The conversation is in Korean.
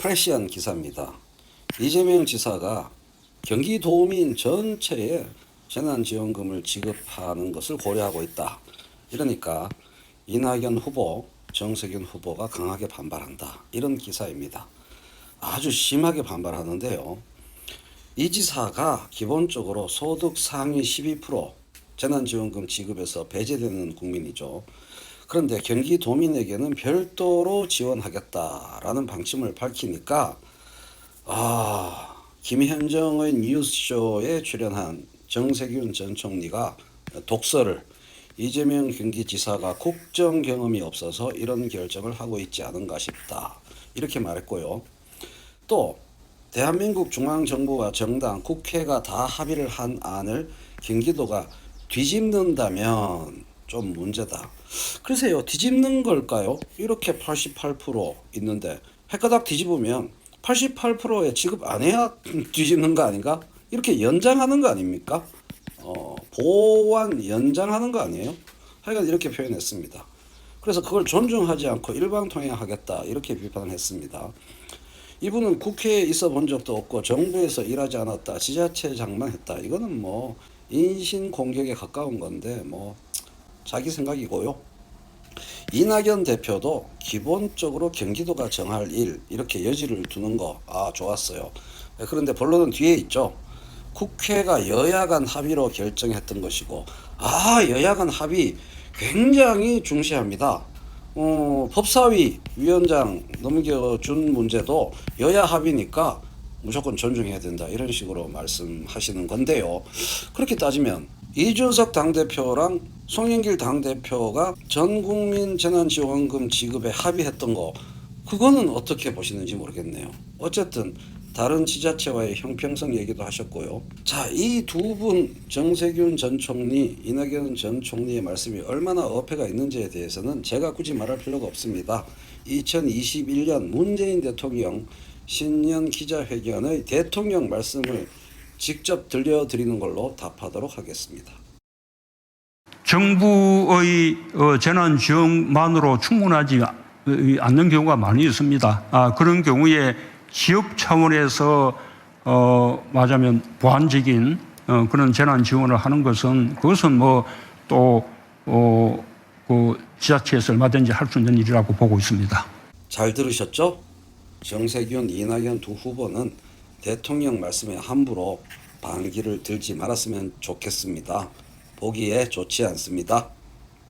프레시한 기사입니다. 이재명 지사가 경기도민 전체에 재난지원금을 지급하는 것을 고려하고 있다. 이러니까 이낙연 후보, 정세균 후보가 강하게 반발한다. 이런 기사입니다. 아주 심하게 반발하는데요. 이 지사가 기본적으로 소득 상위 12% 재난지원금 지급에서 배제되는 국민이죠. 그런데 경기도민에게는 별도로 지원하겠다라는 방침을 밝히니까 아 김현정의 뉴스쇼에 출연한 정세균 전 총리가 독서를 이재명 경기지사가 국정 경험이 없어서 이런 결정을 하고 있지 않은가 싶다 이렇게 말했고요. 또 대한민국 중앙정부와 정당, 국회가 다 합의를 한 안을 경기도가 뒤집는다면 좀 문제다. 글쎄요, 뒤집는 걸까요? 이렇게 88% 있는데 헷가닥 뒤집으면 88%에 지급 안 해야 뒤집는 거 아닌가? 이렇게 연장하는 거 아닙니까? 어, 보완 연장하는 거 아니에요? 하여간 이렇게 표현했습니다. 그래서 그걸 존중하지 않고 일방 통행하겠다 이렇게 비판을 했습니다. 이분은 국회에 있어 본 적도 없고 정부에서 일하지 않았다 지자체장만 했다 이거는 뭐 인신 공격에 가까운 건데 뭐 자기 생각이고요. 이낙연 대표도 기본적으로 경기도가 정할 일 이렇게 여지를 두는 거 아 좋았어요. 그런데 본론은 뒤에 있죠. 국회가 여야 간 합의로 결정했던 것이고 아 여야 간 합의 굉장히 중시합니다. 어, 법사위 위원장 넘겨준 문제도 여야 합의니까 무조건 존중해야 된다 이런 식으로 말씀하시는 건데요. 그렇게 따지면 이준석 당대표랑 송영길 당대표가 전 국민 재난지원금 지급에 합의했던 거 그거는 어떻게 보시는지 모르겠네요. 어쨌든 다른 지자체와의 형평성 얘기도 하셨고요. 자, 이 두 분 정세균 전 총리, 이낙연 전 총리의 말씀이 얼마나 어폐가 있는지에 대해서는 제가 굳이 말할 필요가 없습니다. 2021년 문재인 대통령 신년 기자회견의 대통령 말씀을 직접 들려드리는 걸로 답하도록 하겠습니다. 정부의 어, 재난 지원만으로 충분하지 아- 않는 경우가 많이 있습니다. 아, 그런 경우에 지역 차원에서 어, 말하자면 보완적인 어, 그런 재난 지원을 하는 것은 그것은 뭐또 어, 그 지자체에서 얼마든지 할 수 있는 일이라고 보고 있습니다. 잘 들으셨죠? 정세균, 이낙연 두 후보는 대통령 말씀에 함부로 반기를 들지 말았으면 좋겠습니다. 보기에 좋지 않습니다.